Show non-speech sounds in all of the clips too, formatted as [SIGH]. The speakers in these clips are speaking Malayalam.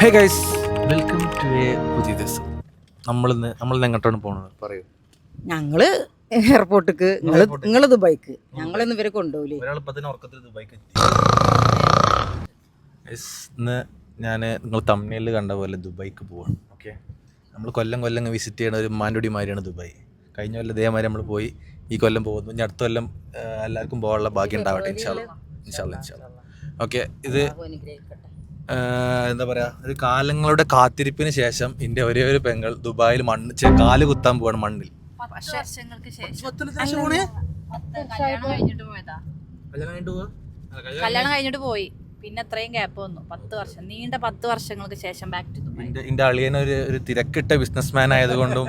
Hey guys welcome to a പുതിയ ദിവസം. നമ്മളിന്ന് നമ്മൾ എങ്ങോട്ടാണ് പോകുന്നത് പറയൂ. ഞങ്ങൾ എയർപോർട്ടിക്ക് നിങ്ങൾ നിങ്ങൾ ദുബായിക്ക്. ഞങ്ങളൊന്നും ഇവരെ കൊണ്ടുപോകില്ലേ Guys, ഇന്ന് ഞാൻ നിങ്ങൾ തമിഴിൽ കണ്ട പോലെ ദുബായിക്ക് പോവാണ്. ഓക്കെ നമ്മൾ കൊല്ലം കൊല്ലം വിസിറ്റ് ചെയ്യണ ഒരു മാൻഡുടി മാതിരിയാണ് ദുബായ്. കഴിഞ്ഞ കൊല്ലം ഇതേമാതിരി നമ്മൾ പോയി ഈ കൊല്ലം പോകുന്നു. ഇനി അടുത്ത കൊല്ലം ആ, എല്ലാവർക്കും പോകാനുള്ള ഭാഗ്യം ഉണ്ടാവട്ടെ ഇൻഷാല്ല ഇൻഷാല്ല ഇൻഷാല്ല ഓക്കെ ഇത് ആഹ് എന്താ പറയാ ഒരു കാലങ്ങളുടെ കാത്തിരിപ്പിന് ശേഷം എന്റെ ഒരേ ഒരു പെങ്ങൾ ദുബായിൽ മണ്ണ് കാൽ കുത്താൻ പോവാണ് മണ്ണിൽ. പത്ത് വർഷങ്ങൾക്ക് ശേഷം. കല്യാണം കഴിഞ്ഞിട്ട് പോയതാ. കല്യാണം കഴിഞ്ഞിട്ട് പോയി. പിന്നെ അത്രയും ഗ്യാപ്പ് വന്നു. പത്ത് വർഷം നീണ്ട പത്ത് വർഷങ്ങൾക്ക് ശേഷം ബാക്ക് ടു എന്റെ അളിയൻ ഒരു ഒരു തിരക്കിട്ട ബിസിനസ്മാൻ ആയതുകൊണ്ടും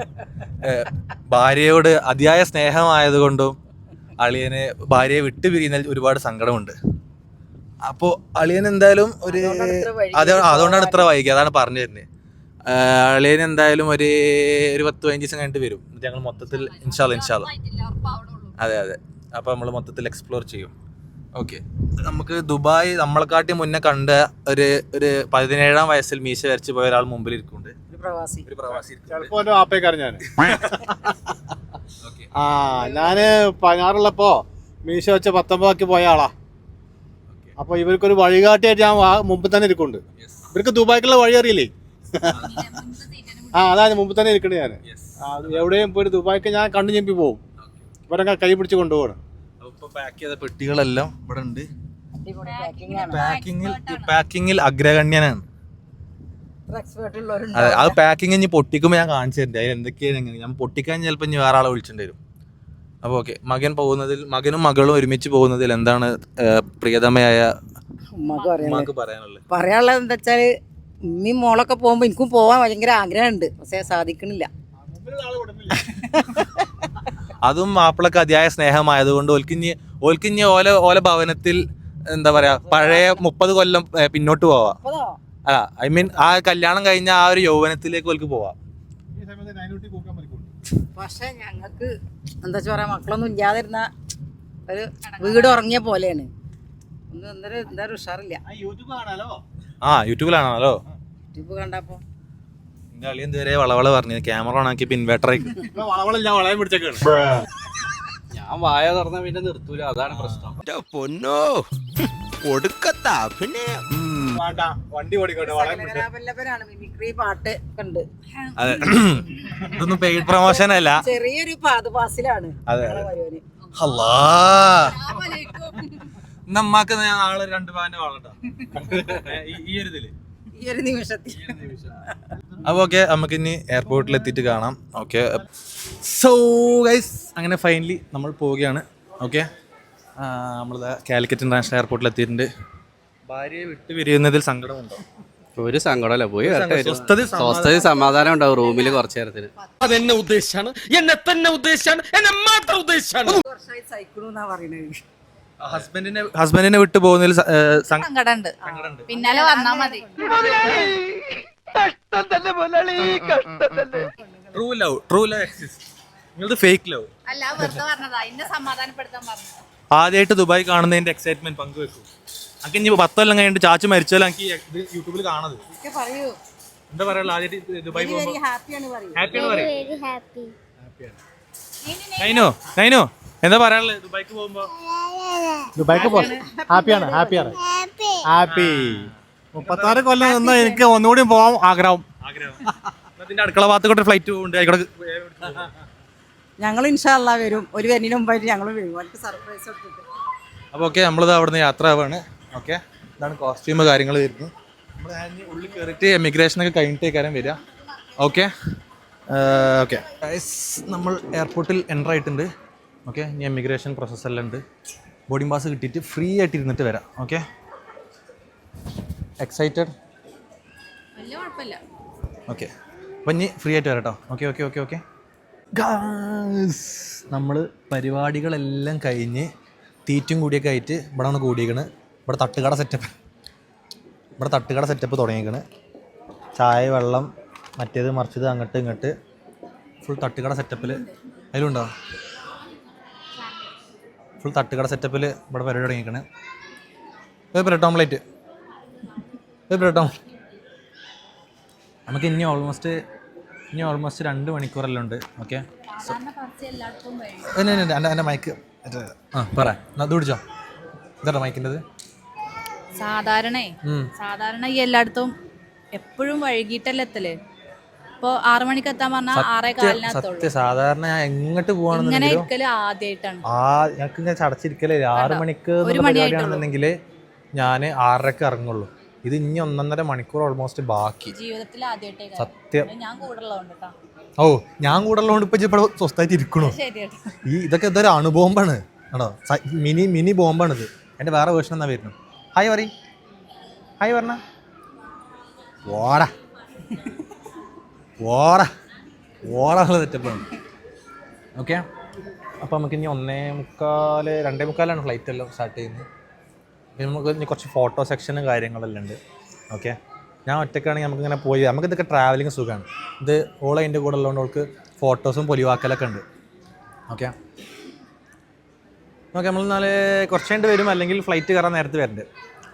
ഭാര്യയോട് അതിയായ സ്നേഹമായതുകൊണ്ടും അളിയന് ഭാര്യയെ വിട്ടുപിരിയുന്നതിൽ ഒരുപാട് സങ്കടമുണ്ട്. അപ്പോൾ അളിയൻ എന്തായാലും ഒരു അതുകൊണ്ടാണ് ഇത്ര വൈകിയത്. അതെ അതുകൊണ്ടാണ് ഇത്ര വൈകി. അതാണ് പറഞ്ഞു തരുന്നത് അളിയൻ എന്തായാലും ഒരു ഒരു പത്ത് പതിനഞ്ച് ദിവസം കഴിഞ്ഞിട്ട് വരും. എന്നിട്ട് ഞങ്ങൾ മൊത്തത്തിൽ ഇൻഷാല്ല ഇൻഷാല്ല അതെ അതെ. അപ്പൊ നമ്മൾ മൊത്തത്തിൽ എക്സ്പ്ലോർ ചെയ്യും. ഓക്കെ നമുക്ക് ദുബായ് നമ്മളെക്കാട്ടി മുന്നേ കണ്ട ഒരു ഒരു പതിനേഴാം വയസ്സിൽ മീശ വരച്ച് പോയ ഒരാൾ മുമ്പിൽ ഇരിക്കുന്നുണ്ട്. ഒരു പ്രവാസി. ഞാൻ ഓക്കെ [LAUGHS] ആ ഞാൻ പതിനാറുള്ളപ്പോ മീശ വെച്ച പത്തൊമ്പതാക്കി പോയ ആളാ. അപ്പൊ ഇവർക്കൊരു വഴികാട്ടിയായിട്ട് ഞാൻ മുമ്പ് തന്നെ ഇരിക്കുന്നുണ്ട് ഇവർക്ക് ദുബായ്ക്കുള്ള വഴി അറിയില്ലേ? ആ അതാണ് മുമ്പ് തന്നെ ഇരിക്കണേ ഞാൻ ആ, എവിടെയും പോയി ദുബായ്ക്ക് ഞാൻ കണ്ണു ചെമ്പി പോകും ഇവരൊക്കെ കൈ പിടിച്ച് കൊണ്ടുപോകണം. ഇപ്പൊ പാക്ക് ചെയ്ത പെട്ടികളെല്ലാം ഇവിടെ ഉണ്ട്. പാക്കിങ്ങിൽ പാക്കിങ്ങിൽ അഗ്രഗണ്യനാണ്. അതെ അത് പാക്കിങ് ഇനി പൊട്ടിക്കുമ്പോൾ ഞാൻ കാണിച്ചു തരുന്നുണ്ട് അതിൽ എന്തൊക്കെയാണ് ഞാൻ പൊട്ടിക്കാൻ ചിലപ്പോൾ ഇനി വേറെ ആളെ വിളിച്ചിട്ട് വരും. അപ്പോൾ ഓക്കെ. മകൻ പോകുന്നതിൽ മകനും മകളും ഒരുമിച്ച് പോകുന്നതിൽ എന്താണ് പ്രിയതമയായ ഉമ്മക്ക് പറയാനുള്ളത്. പറയാനുള്ളത്? എന്താ വെച്ചാൽ ഉമ്മയും മോളൊക്കെ പോകുമ്പോ എനിക്കും പോകാൻ ഭയങ്കര ആഗ്രഹമുണ്ട്. പക്ഷെ സാധിക്കണില്ല. അതും മാപ്പിളക്ക് അതിയായ സ്നേഹമായതുകൊണ്ട് ഓൽക്കിഞ്ഞ് ഓൽക്കിഞ്ഞ് ഓല ഓല ഭവനത്തിൽ എന്താ പറയാ പഴയ മുപ്പത് കൊല്ലം പിന്നോട്ട് പോവാം. അപ്പതോ അല്ല ഐ മീൻ ആ കല്യാണം കഴിഞ്ഞ ആ ഒരു യൗവനത്തിലേക്ക് ഓൽക്ക് പോവാം. ഈ സമയത്ത് നൈനൂട്ടി കൂക്കാൻ പറ്റിക്കൊണ്ട് പക്ഷെ ഞങ്ങൾക്ക് എന്താ പറയാ മക്കളൊന്നും ഇല്ലാതിരുന്ന ഒരു വീട് ഉറങ്ങിയ പോലെയാണ്. ഒന്നും എന്തൊരു എന്തായാലും ഉഷാറില്ല. ആ യൂട്യൂബിലാണല്ലോ യൂട്യൂബ് കണ്ടപ്പോ. എന്റെ അളി എന്തുവരെ വളവള പറഞ്ഞു ക്യാമറ ഓൺ ആക്കി ഇൻവേർട്ടർ വളവളില്ല വളയം പിടിച്ചേക്കാണ്. ഞാൻ വായ തുറന്ന പിന്നെ നിർത്തൂല അതാണ് പ്രശ്നം. പൊന്നോ കൊടുക്കത്താ പിന്നെ വേണ്ട. വണ്ടി ഓടിക്കോട്ടെ കലാപല്ലവരാണ് മിമിക്രി പാട്ട് ഉണ്ട് അതെ. ഇതൊന്നും പെയ്ഡ് പ്രൊമോഷൻ അല്ല. ചെറിയൊരു പാദപാസിലാണ് അതെ. അല്ലാ. നമ്മക്ക് നാളെ രണ്ട് പാന്റെ വളട്ടോ ഈ ഒരു ഇതിൽ. അപ്പോൾ ഓക്കെ നമുക്ക് ഇനി എയർപോർട്ടിൽ എത്തിയിട്ട് കാണാം. ഓക്കെ സോ ഗൈസ് അങ്ങനെ ഫൈനലി നമ്മൾ പോവുകയാണ്. ഓക്കെ നമ്മൾ കാലിക്കറ്റ് ഇന്റർനാഷണൽ എയർപോർട്ടിൽ എത്തിയിട്ടുണ്ട്. ഭാര്യയെ വിട്ടു പിരിയുന്നതിൽ സങ്കടമുണ്ടോ? ഒരു സങ്കടമല്ല പോയി. സ്വസ്ഥതയും സമാധാനം ഉണ്ടാവും റൂമിൽ കുറച്ചു നേരത്തിന്. അതെന്നെ ഉദ്ദേശിച്ചാണ് എന്നെ തന്നെ ഉദ്ദേശിച്ചാണ് എന്നെ മാത്രം ഉദ്ദേശിച്ചാണ് ഹസ്ബൻഡിനെ ഹസ്ബൻഡിനെ വിട്ടു പോകുന്നതിൽ സങ്കടമുണ്ട്. പിന്നാലെ വന്നാ മതി. True love true love exist നിങ്ങളത് ഫേക്ക് ലവ് അല്ല വെറുതെ പറഞ്ഞതാ. എന്നെ സമാധാനപ്പെടുത്താൻ പറഞ്ഞു ആദ്യമായിട്ട് ദുബായ് കാണുന്നതിന്റെ എക്സൈറ്റ്മെന്റ് പങ്കുവെക്കും. എനിക്ക് ഇനി പത്തൊല്ലം കഴിഞ്ഞിട്ട് ചാച്ചു മരിച്ചാലും എനിക്ക് ഇത് യൂട്യൂബിൽ കാണത് ഒക്കെ പറയൂ. എന്താ പറയാ ആദ്യമായിട്ട് ദുബായ് വെരി പോകുമ്പോൾ ഹാപ്പിയാണ് പറയൂ. ഹാപ്പിയാണ് പറയും. നൈനോ നൈനോ എന്താ പറയാനുള്ളത്? ദുബായ്ക്ക് പോകുമ്പോ? ദുബായിക്ക് പോ ഹാപ്പിയാണ് ഹാപ്പിയാണ് ഹാപ്പി മുപ്പത്താറ് കൊല്ലം നിന്ന് എനിക്ക് ഒന്നുകൂടി പോകാൻ ആഗ്രഹം. ആഗ്രഹം. അതിന്റെ അടുക്കള ഭാഗത്തോട്ട് ഫ്ലൈറ്റ് ഉണ്ട് ആയിക്കോട്ടെ ഞങ്ങൾ ഇൻഷാല്ല വരും. ഒരു വരുന്നതിന് മുമ്പായിട്ട് ഞങ്ങൾ വരും. അവർക്ക് സർപ്രൈസ് കൊടുത്തിട്ട് അപ്പോൾ ഓക്കെ നമ്മളിത് അവിടുന്ന് യാത്ര ആവാണ്. ഓക്കെ. ഇതാണ് കോസ്റ്റ്യൂം കാര്യങ്ങൾ വരുന്നത്. നമ്മൾ ഞാൻ ഉള്ളിൽ കയറിയിട്ട് എമിഗ്രേഷനൊക്കെ കഴിഞ്ഞിട്ടേക്കാരം വരിക. ഓക്കെ. ഓക്കെ. നമ്മൾ എയർപോർട്ടിൽ എന്റർ ആയിട്ടുണ്ട്. ഓക്കെ ഇനി എമിഗ്രേഷൻ പ്രോസസ്സ് എല്ലാം ഉണ്ട്. ബോർഡിംഗ് പാസ് കിട്ടിയിട്ട് ഫ്രീ ആയിട്ട് ഇരുന്നിട്ട് വരാം. ഓക്കെ. Excited okay. അപ്പം ഇനി ഫ്രീ ആയിട്ട് വരാം കേട്ടോ okay okay okay okay. Guys നമ്മൾ പരിപാടികളെല്ലാം കഴിഞ്ഞ് തീറ്റും കൂടിയൊക്കെ ആയിട്ട് ഇവിടെ നിന്ന് കൂടിയേക്കണ്. ഇവിടെ തട്ടുകട സെറ്റപ്പ് ഇവിടെ തട്ടുകട സെറ്റപ്പ് തുടങ്ങിയേക്കണ്. ചായ വെള്ളം മറ്റേത് മറിച്ചത് അങ്ങോട്ട് ഇങ്ങോട്ട്. ഫുൾ തട്ടുകട സെറ്റപ്പിൽ അതിലുണ്ടോ? ഫുൾ തട്ടുകട സെറ്റപ്പിൽ ഇവിടെ പരിപാടി തുടങ്ങിയേക്കണ്. ബ്രെഡ് ഓംലേറ്റ് ബ്രെഡ് ഓം നമുക്ക് ഇനി ഓൾമോസ്റ്റ് ഇനി ഓൾമോസ്റ്റ് രണ്ട് മണിക്കൂറെല്ലാം ഉണ്ട്. ഓക്കെ എന്റെ മൈക്ക് ആ പറ. എന്നാ ഇത് പിടിച്ചോ? ഇതാണ് മൈക്കിന്റെത് സാധാരണേ സാധാരണ ഈ എല്ലായിടത്തും എപ്പോഴും വൈകിട്ടല്ലേ എത്തൽ? ഇപ്പൊ ആറു മണിക്ക് എത്താൻ പറഞ്ഞാൽ ആറേ കാലിനകത്തുള്ളൂ. സാധാരണ ഞാൻ എങ്ങോട്ട് ഇങ്ങനെ പോവാണെന്നുണ്ടെങ്കിലും ഇരിക്കൽ ആദ്യമായിട്ടാണ് ആ ഞങ്ങൾക്ക് ഇങ്ങനെ ചടച്ചിരിക്കലേ ആറ് മണിക്ക് ഒരു എന്നുള്ള പരിപാടിയാണെന്നുണ്ടെങ്കിൽ ഞാൻ ആറരക്ക് ഇറങ്ങുള്ളൂ. ഇത് ഇനി ഒന്നൊന്നര മണിക്കൂർ ഓൾമോസ്റ്റ് ബാക്കി. ജീവിതത്തിൽ ആദ്യമായിട്ടേ സത്യം. ഞാൻ കൂടെ ഉള്ളതുകൊണ്ട് കേട്ടോ ഓ ഞാൻ കൂടെ ഉള്ളതുകൊണ്ട് ഇപ്പൊ ഇവിടെ സ്വസ്ഥായിട്ട് ഇരിക്കണു. ശരി കേട്ടോ ഈ ഇതൊക്കെ ഇതൊരു അണുബോംബാണ്. ആണോ? മിനി മിനി ബോംബാണിത്. എന്റെ വേറെ വേർഷൻ എന്നാ വരുന്നു ഹായ് പറ ഹായ് പറഞ്ഞ ഓടാ ഓടാ ഓടാനുള്ള സെറ്റപ്പാണ് ഓക്കെ അപ്പോൾ നമുക്ക് ഇനി ഒന്നേ മുക്കാൽ രണ്ടേ മുക്കാലാണ് ഫ്ലൈറ്റ് എല്ലാം സ്റ്റാർട്ട് ചെയ്യുന്നത്. പിന്നെ നമുക്ക് ഇനി കുറച്ച് ഫോട്ടോ സെക്ഷനും കാര്യങ്ങളെല്ലാം ഉണ്ട്. ഓക്കെ ഞാൻ ഒറ്റയ്ക്കാണെങ്കിൽ നമുക്കിങ്ങനെ പോയി നമുക്ക് ഇതൊക്കെ ട്രാവലിംഗ് സുഖമാണ് ഇത് ഓൾ അതിന്റെ കൂടെ ഉള്ളതുകൊണ്ട് അവൾക്ക് ഫോട്ടോസും പൊലിവാക്കലൊക്കെ ഉണ്ട്. ഓക്കെ ഓക്കെ നമ്മൾ നാളെ കുറച്ച് കഴിഞ്ഞ് വരും. അല്ലെങ്കിൽ ഫ്ലൈറ്റ് കയറാൻ നേരത്തെ വരുന്നുണ്ട്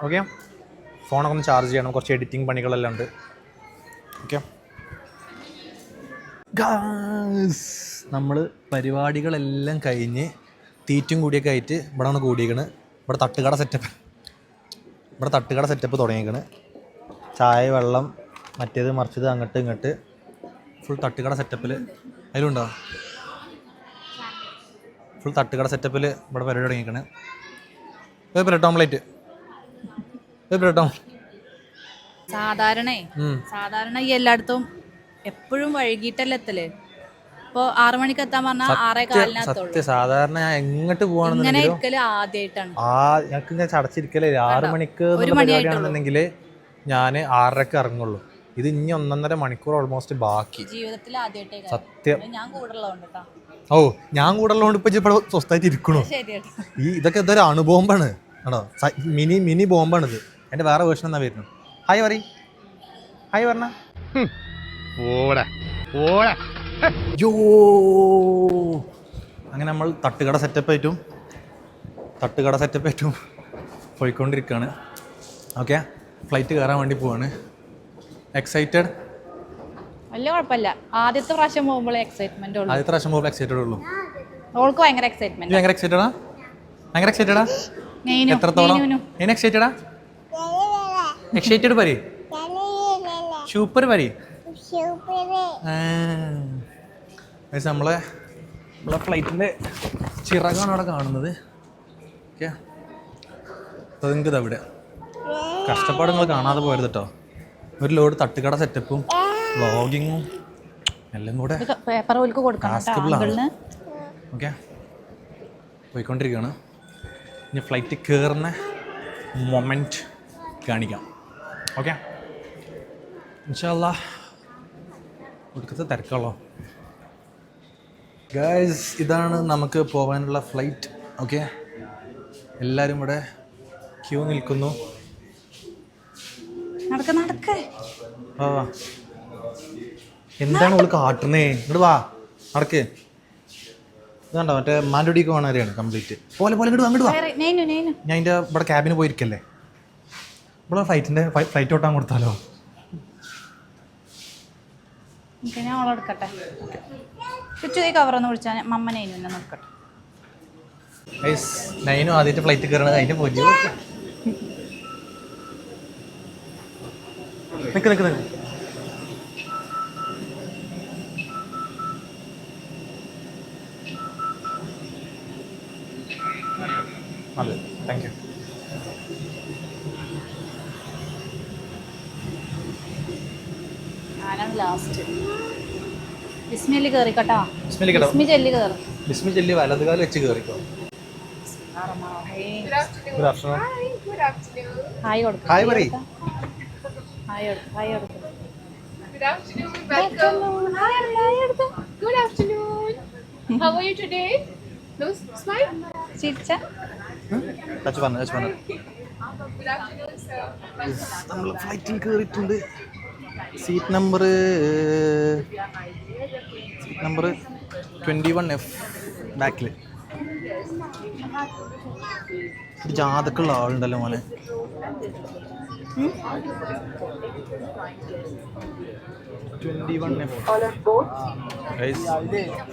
ഓക്കെ ഫോണൊക്കെ ഒന്ന് ചാർജ് ചെയ്യണം. കുറച്ച് എഡിറ്റിംഗ് പണികളെല്ലാം ഉണ്ട്. ഓക്കെ നമ്മൾ പരിപാടികളെല്ലാം കഴിഞ്ഞ് തീറ്റും കൂടിയൊക്കെ ആയിട്ട് ഇവിടെ ആണ് കൂടിയേക്കണ്. ഇവിടെ തട്ടുകട സെറ്റപ്പ് ഇവിടെ തട്ടുകട സെറ്റപ്പ് തുടങ്ങിയേക്കണ്. ചായ വെള്ളം മറ്റേത് മറിച്ചത് അങ്ങോട്ട് ഇങ്ങോട്ട്. ഫുൾ തട്ടുകട സെറ്റപ്പിൽ അതിലുണ്ടോ? ഫുൾ തട്ടുകട സെറ്റപ്പിൽ ഇവിടെ പരിപാടി തുടങ്ങിയേക്കണ് ഒരു ബ്രെഡ് ഓംലേറ്റ് ഒരു ബ്രെഡ് ഓം സാധാരണേ സാധാരണ ഈ എല്ലായിടത്തും എപ്പോഴും വൈകിട്ടല്ലേ എത്തൽ? ഇപ്പൊ ആറു മണിക്ക് എത്താൻ പറഞ്ഞാൽ ആറേ സത്യം സാധാരണ ഞാൻ എങ്ങോട്ട് ഇങ്ങനെ പോവാണെന്നുണ്ടെങ്കിലും ഇരിക്കൽ ആദ്യമായിട്ടാണ് ആ ഞങ്ങൾക്ക് ഞാൻ ചടച്ചിരിക്കലേ ആറ് മണിക്ക് ഒരു എന്നുള്ള. പരിപാടിയാണെന്നുണ്ടെങ്കിൽ ഞാൻ ആറരക്ക് ഇറങ്ങുള്ളൂ. ഇത് ഇനി ഒന്നൊന്നര മണിക്കൂർ ഓൾമോസ്റ്റ് ബാക്കി. ജീവിതത്തിൽ ആദ്യമായിട്ടേ സത്യം. ഞാൻ ഓ ഞാൻ കൂടെ ഉള്ളതുകൊണ്ട് ഇപ്പൊ ഇപ്പോൾ സ്വസ്ഥമായിട്ട് ഇരിക്കണു. ഈ ഇതൊക്കെ ഇതൊരു അണുബോംബാണ്. ആണോ? മിനി മിനി ബോംബാണ് ഇത് എന്റെ വേറെ വേർഷൻ എന്നാ വരുന്നു? ഹായ് പറ ഹായ് പറഞ്ഞ അങ്ങനെ നമ്മൾ തട്ടുകട സെറ്റപ്പ് ആയിട്ടും തട്ടുകട സെറ്റപ്പ് ആയിട്ടും പോയിക്കൊണ്ടിരിക്കുകയാണ് ഓക്കെ ഫ്ലൈറ്റ് കയറാൻ വേണ്ടി പോവാണ്. എക്സൈറ്റഡ് വലിയ കുഴപ്പമില്ല ആദ്യത്തെ പ്രാവശ്യം പോകുമ്പോൾ എക്സൈറ്റ്മെന്റ് ഉള്ളൂ. ആദ്യത്തെ പ്രാവശ്യം പോകുമ്പോൾ എക്സൈറ്റഡ് ഉള്ളൂ. ഓൾക്ക് ഭയങ്കര എക്സൈറ്റ്മെന്റ് ഭയങ്കര എക്സൈറ്റഡാ ഭയങ്കര എക്സൈറ്റഡാ എത്രത്തോളം? ഞാൻ എക്സൈറ്റഡാ എക്സൈറ്റഡ് പരി? സൂപ്പർ പരി? നമ്മളെ നമ്മളെ ഫ്ലൈറ്റിന്റെ ചിറകാണ് അവിടെ കാണുന്നത്. ഓക്കെ. നിങ്ങൾക്ക് ഇതവിടെ കഷ്ടപ്പാട് നിങ്ങൾ കാണാതെ പോയത് കേട്ടോ ഒരു ലോഡ് തട്ടുകട സെറ്റപ്പും വ്ളോഗിങ്ങും എല്ലാം കൂടെ പേപ്പർ ഓൽക്ക് കൊടുക്കണം ഓക്കെ പോയിക്കൊണ്ടിരിക്കുകയാണ്. ഇനി ഫ്ലൈറ്റ് കയറുന്ന മൊമെന്റ് കാണിക്കാം. ഓക്കെ ഇൻഷല്ല ഒടുക്കത്തെ തിരക്കുള്ളോ ഗായ്സ് ഇതാണ് നമുക്ക് പോകാനുള്ള ഫ്ലൈറ്റ് ഓക്കെ എല്ലാവരും ഇവിടെ ക്യൂ നിൽക്കുന്നു. നടക്കേ എന്താണ് ഓൾ കാട്ടുന്നേ? ഇങ്ങോട്ട് വാ നടക്ക്. ഇതാണ്ടോ മറ്റേ മാൻഡുടിക്ക് പോകണവരെയാണ് കംപ്ലീറ്റ് പോലെ പോലെ ഇങ്ങോട്ട് വാ അങ്ങോട്ട് വാ. ഞാൻ എന്റെ ഇവിടെ ക്യാബിന് പോയിരിക്കല്ലേ? ഇവിടെ ഫ്ലൈറ്റിന്റെ ഫ്ലൈറ്റ് ഓട്ടാൻ കൊടുത്താലോ? ഞാൻ അവളെ എടുക്കട്ടെ. ചുറ്റു ഈ കവറൊന്ന് വിളിച്ചാൽ മമ്മ നേനു എന്നെ നോക്കട്ടെ നൈനു നൈനും ആദ്യമായിട്ട് ഫ്ലൈറ്റ് കയറണത് അതിന്റെ പോയി നിക്ക് നിൽക്ക് നിൽക്ക് അതെ താങ്ക് യു ഞാനാണ് ലാസ്റ്റ് ബിസ്മിയിൽ കയറിക്കട്ടോ ബിസ്മിലി കേട്ടോ. ബിസ്മി ചെല്ലി കയറി ബിസ്മി ചെല്ലി വലതുകാലം വെച്ച് കയറിക്കോ ഗുഡ് ആഫ്റ്റർനൂൺ ഹായ് പറയും ഹായ് പറയ് ഹായ് കൊടുക്കും ഹായ് കൊടുക്കും Good afternoon, welcome. Good afternoon. How are you today? No smile? ചിരിച്ച? ടച്ച് പറഞ്ഞു ടച്ച് പറഞ്ഞു Good afternoon, sir. നമ്മൾ ഫ്ലൈറ്റിൽ കയറിയിട്ടുണ്ട് seat number seat number twenty one F ബാക്കിൽ ജാതക്കുള്ള ആളുണ്ടല്ലോ മോനെ.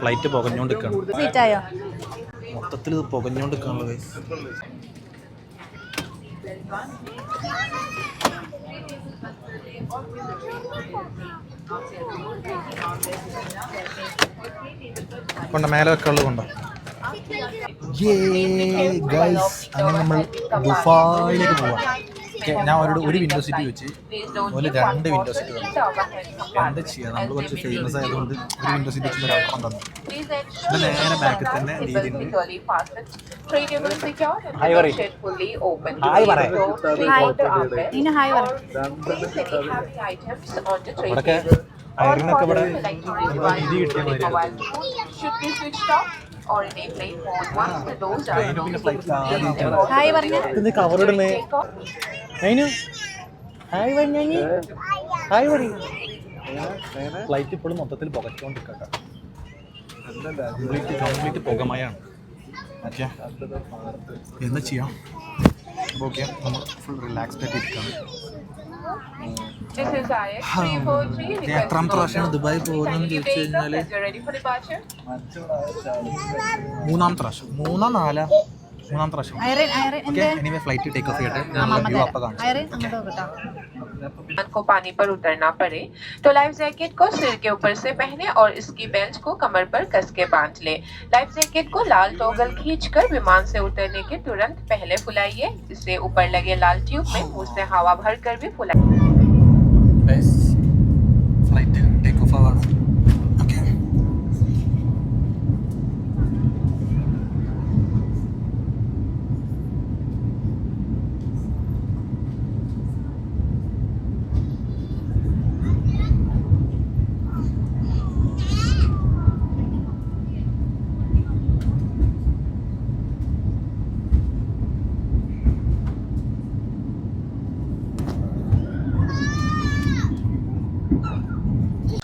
ഫ്ലൈറ്റ് പുകഞ്ഞോണ്ടിരിക്കാണ്. മൊത്തത്തിൽ ഇത് പുകഞ്ഞോണ്ടിരിക്കാണല്ലോ ഗൈസ് കൊണ്ട മേലെ വെക്കാനുള്ളത് കൊണ്ടോ. ഗൈസ് അങ്ങനെ നമ്മൾ ദുബായിലേക്ക് പോവാം. ഞാൻ അവരോട് ഒരു വിൻഡോ സീറ്റ് വെച്ച് അതുപോലെ രണ്ട് വിൻഡോ സീറ്റ് വന്നു. എന്താ ചെയ്യുക നമ്മൾ കുറച്ച് ഫേമസ് ആയതുകൊണ്ട് ഒരു വിൻഡോ സീറ്റ് വെച്ച് ഒരു അവസരം തന്നു ഇത് നേരെ ബാക്കിൽ തന്നെ അയറിനൊക്കെ ഇവിടെ നിധി കിട്ടിയ ഹായ് പറഞ്ഞു കവർ കവറിടുന്നേ അതിന്? ഹായ് പറഞ്ഞി ഹായ് പറ ഫ്ലൈറ്റ് ഇപ്പോഴും മൊത്തത്തിൽ പുകച്ചോണ്ടിരിക്കട്ടെ. കംപ്ലീറ്റ് കംപ്ലീറ്റ് പുകമയാണ്. ഓക്കെ. എന്താ ചെയ്യാം? അപ്പോൾ ഓക്കെ നമ്മൾ ഫുൾ റിലാക്സ്ഡ് ആയിട്ട് ഇരിക്കാം എത്രാമത്തെ പ്രാവശ്യമാണ് ദുബായ് പോകുന്നതെന്ന് ചോദിച്ചു കഴിഞ്ഞാൽ മൂന്നാമത്തെ പ്രാവശ്യം. മൂന്നാം നാലാ? മൂന്നാമത്തെ പ്രാവശ്യം Irene Irene okay anyway flight take off ചെയ്യട്ടെ ഞാൻ വ്യൂ അപ്പം കാണിച്ചു ഐറിൻ അങ്ങോട്ട് കേട്ടോ को पानी पर उतरना पड़े तो लाइफ जैकेट को सिर के ऊपर से पहने और इसकी बेल्ट को कमर पर कस के बांध ले लाइफ जैकेट को लाल टॉगल खींचकर विमान से उतरने के तुरंत पहले फुलाइए इससे ऊपर लगे लाल ट्यूब में मुंह से हवा भरकर भी फुलाइए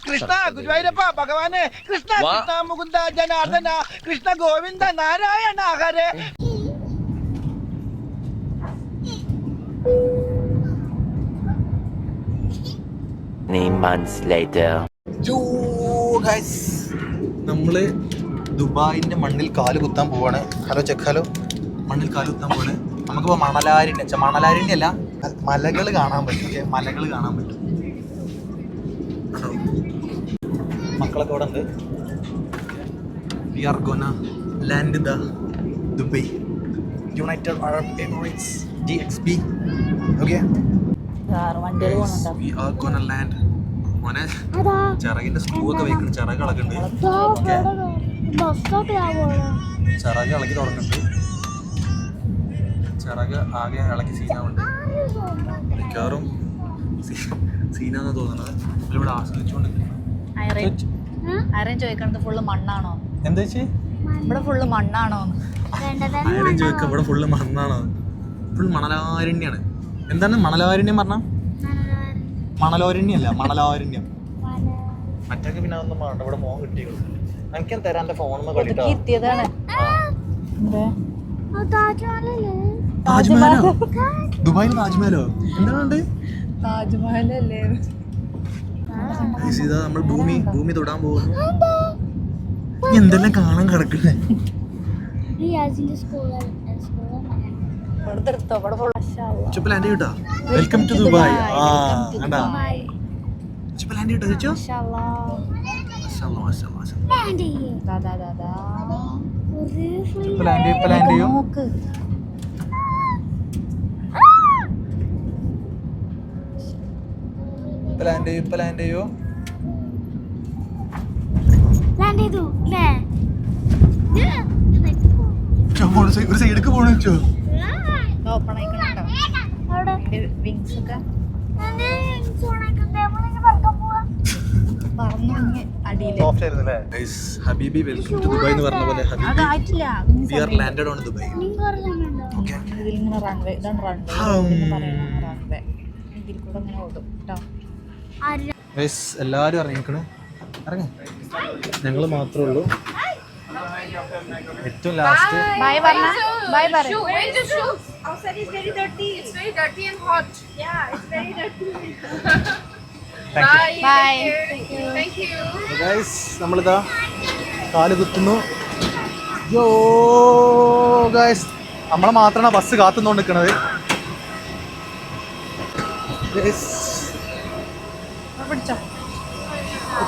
കൃഷ്ണ ഗുരുവായൂരപ്പ ഭഗവാനെ കൃഷ്ണ കൃഷ്ണ മുകുന്ദ ജനാർദ്ദന കൃഷ്ണ ഗോവിന്ദ നാരായണ ഹരേ. നമ്മൾ ദുബായിന്റെ മണ്ണിൽ കാൽ കുത്താൻ പോവാണ്. ഹലോ ചെക്ക് ഹലോ മണ്ണിൽ കാൽ കുത്താൻ പോവാണ്. നമുക്കിപ്പോ മണലാരിന്റെ മണലാരിന്റെ അല്ല മലകൾ കാണാൻ പറ്റും മലകൾ കാണാൻ പറ്റും കണ്ടോ? മക്കളൊക്കെ അവിടെ ഉണ്ട്. We are gonna land the Dubai United Arab Emirates D X B okay we are gonna land മോനെ ചിറകിന്റെ സ്ക്രൂ ഒക്കെ വെക്കുന്ന ചിറക് ഇളകുന്നുണ്ട് ഓക്കെ ചിറക് ഇളക്കി തുടങ്ങുന്നുണ്ട് ചിറക് ആകെ ഇളക്കി സീനാവുണ്ട്. മിക്കവാറും സീനാന്ന് തോന്നുന്നത് ഇവിടെ ആസ്വദിച്ചുകൊണ്ടിരിക്കുന്നു ഐറിൻ. ചോദിക്കണത് ഫുള്ള് മണ്ണാണോ? എന്താ ഇവിടെ ഫുള്ള് മണ്ണാണോ? ആരും ചോദിക്കുക ഇവിടെ ഫുള്ള് മണ്ണാണോ? ഫുൾ മണലാരണ്യാണ്. എന്താണ് മണലാരണ്യം പറഞ്ഞ? മണലോരണ്യല്ല മണലാരണ്യം. മറ്റൊക്കെ പിന്നെ ഒന്നും വേണ്ട ഇവിടെ മോൻ കിട്ടിയുള്ളൂ എനിക്ക് തരാൻ എന്റെ ഫോണിൽ കളിട്ടോ. ഇരുത്തിയതാണ്. താജ്മഹലോ ദുബായിൽ താജ്മഹലോ? എന്താണ് താജ്മഹലല്ലേ? ഇതാ നമ്മൾ ഭൂമി ഭൂമി തൊടാൻ പോകുന്നു. എന്തെല്ലാം കാണാൻ ചെയ്യൂട്ടാ വെൽക്കം ടു ദുബായ് ആ കണ്ടാ? ചുപ്പ് ലാൻഡ് ചെയ്യൂട്ടോ ചോദിച്ചോ? മാഷാല്ലാ, മാഷാല്ലാ, മാഷാല്ലാ. ദാ ദാ ദാ ഇപ്പൊ ലാൻഡ് ചെയ്യും ഇപ്പൊ ലാൻഡ് ചെയ്യും ലാൻഡ് ചെയ്യും ഇപ്പൊ ലാൻഡ് ചെയ്യോ ചോ, പോണു, സൈ- ഒരു സൈഡിലേക്ക് പോണു വെച്ചോ ഓപ്പൺ ആയിക്കണോ വിങ്സ് ഒക്കെ ഹബീബി വെൽക്കം ടു ദുബായ് എന്ന് പറഞ്ഞ പോലെ ഹബീബി we are landed on Dubai okay ഇതിലിങ്ങനെ റൺവേ ഇതാണ് റൺവേ ഹം. റൺവേ ഇതിൽ കൂടെ ഇങ്ങനെ ഓടും. കേട്ടോ എല്ലാരും ഇറങ്ങിക്കണ്. ഇറങ്ങ. ഞങ്ങൾ മാത്രമേ ഉള്ളൂ. ഏറ്റവും ലാസ്റ്റ് ബൈ പറഞ്ഞ ബൈ പറഞ്ഞു Where's? Outside is very dirty. It's very dirty and hot. Yeah, it's very dirty. Bye. Bye Thank you. Guys നമ്മളിതാ കാൽ കുത്തുന്നു. യോ ഗൈസ് നമ്മളെ മാത്രമാണ് ബസ് കാത്തുന്നോണ്ട് നിൽക്കണത് പിടിച്ചോ ഓ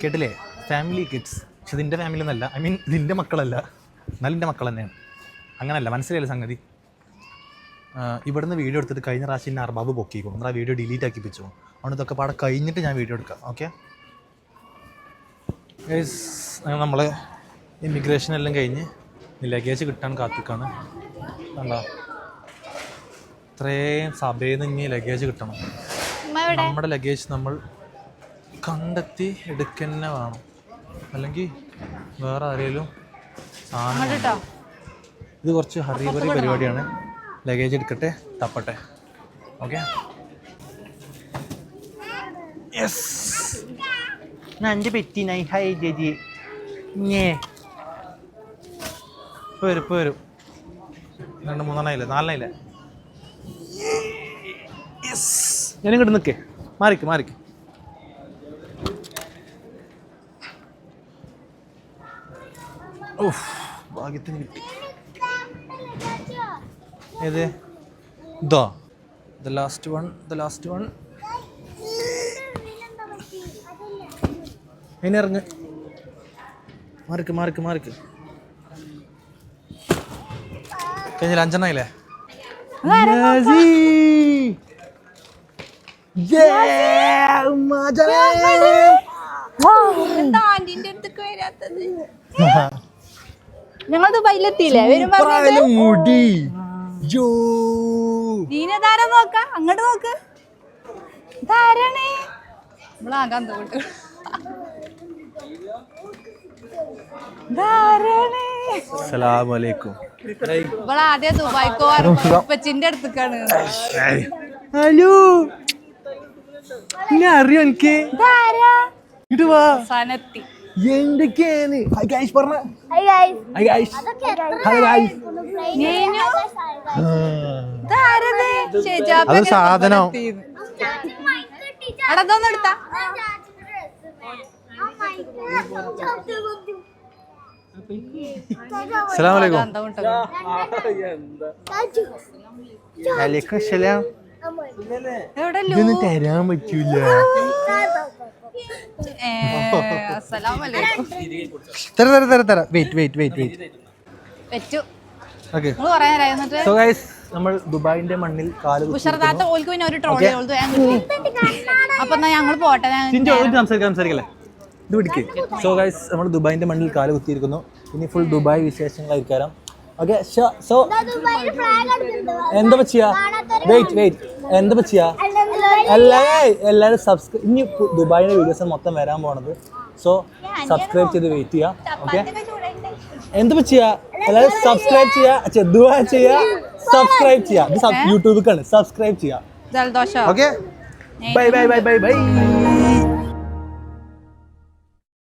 കേട്ടില്ലേ? ഫാമിലി കിഡ്സ് പക്ഷെ ഇതിന്റെ ഫാമിലി ഒന്നല്ല ഐ മീൻ ഇതിന്റെ മക്കളല്ല. എന്നാലും മക്കൾ തന്നെയാണ്. അങ്ങനല്ല മനസ്സിലായില്ല സംഗതി? ഇവിടുന്ന് വീഡിയോ എടുത്തിട്ട് കഴിഞ്ഞ പ്രാവശ്യം എന്നെ അർബാബ് പൊക്കിക്കും. എന്നാൽ ആ വീഡിയോ ഡിലീറ്റ് ആക്കി വെച്ചു. അതുകൊണ്ട് ഇതൊക്കെ പാടെ കഴിഞ്ഞിട്ട് ഞാൻ വീഡിയോ എടുക്കാം. ഓക്കെ നമ്മൾ ഇമിഗ്രേഷൻ എല്ലാം കഴിഞ്ഞ് ലഗേജ് കിട്ടാൻ കാത്തിക്കാണ്. കണ്ടോ? ഇത്രയും സഭയിൽ നിന്ന് ഇനി ലഗേജ് കിട്ടണം. നമ്മുടെ ലഗേജ് നമ്മൾ കണ്ടെത്തി എടുക്കന്നെ വേണം. അല്ലെങ്കിൽ വേറെ ആരെങ്കിലും സാധനം ഇത് കുറച്ച് ഹറിബറി പരിപാടിയാണ്. ലഗേജ് എടുക്കട്ടെ തപ്പട്ടെ. ഓക്കെ യെസ് എന്റെ പെറ്റി നൈ ഹൈ ജി ഞേ. ഇപ്പോൾ വരും ഇപ്പോൾ വരും. രണ്ട് മൂന്നെണ്ണയില്ലേ? നാലെണ്ണയില്ലേ? യെസ് ഞാനിങ്ങോട്ട് നിൽക്കേ മാറിക്ക് മാറിക്ക്. ഓഫ് ഭാഗ്യത്തിന് കിട്ടി. ഏത്? ഇതോ the last one the last one ഇനി ഇറങ്ങ്. മാറിക്ക് മാറിക്ക് മാറിക്ക്. കഴിഞ്ഞില്ല അഞ്ചെണ്ണയില്ലേ ഞങ്ങൾ ദുബായിലെത്തിയില്ലേ മുടി. ദീനതാരം നോക്ക? അങ്ങോട്ട് നോക്ക്. ധാരണേ നമ്മളാകാൻ തോട്ട് ഇതാരാണ്? അസ്സലാമലൈക്കും ഇവളാദ്യം ദുബായിക്ക് ദുബായിക്കോ ഉപ്പച്ചിന്റെ അടുത്തേക്കാണ്. ഹലോ. എന്നെ അറിയോ എനിക്ക്? ഇട്ട് വാ. സനത്തി. എന്തൊക്കെയാണ്? ഹൈ ഗൈസ് പറഞ്ഞ. ഹൈ ഗൈസ് ഹൈ ഗൈസ് ഇതാരത്? ചേച്ചാപ്പ അത് സാധനം. കൊണ്ടുവന്നെത്തിന്ന്. അലൈക്കും സലാം ഇതൊന്നും തരാൻ പറ്റൂല തര തര തര തര wait wait wait wait okay so guys നമ്മൾ ദുബായിന്റെ മണ്ണിൽ കാൽ കുത്തി ഉഷർദാത്ത ഓൽക്ക് പിന്നെ ഒരു ട്രോളി അപ്പൊ എന്നാ ഞങ്ങൾ പോട്ടെ ഞാൻ ചിഞ്ചു ഒരു സംസാരിക്കാം സംസാരിക്കല്ലേ ഇത് പിടിക്ക്. സോ ഗൈസ് നമ്മൾ ദുബായിന്റെ മണ്ണിൽ കാൽ കുത്തിയിരിക്കുന്നു. ഇനി ഫുൾ ദുബായ് വിശേഷങ്ങളായിരിക്കാം. ഓക്കെ സോ എന്താ ചെയ്യാ വെയിറ്റ് വെയിറ്റ് എന്താ ചെയ്യാ എല്ലാവരും എല്ലാവരും സബ്സ്ക്രൈബ് ഇനി ദുബായിന്റെ വീഡിയോസ് മൊത്തം വരാൻ പോണത്. സോ സബ്സ്ക്രൈബ് ചെയ്ത് വെയിറ്റ് ചെയ്യാം. ഓക്കെ എന്താ ചെയ്യാ എല്ലാവരും സബ്സ്ക്രൈബ് ചെയ്യാ ഛെ, ദുആ ചെയ്യാ സബ്സ്ക്രൈബ് ചെയ്യാ. ഇത് യൂട്യൂബിലാണ് സബ്സ്ക്രൈബ് ചെയ്യാ. ജലദോഷം. Okay bye bye bye bye bye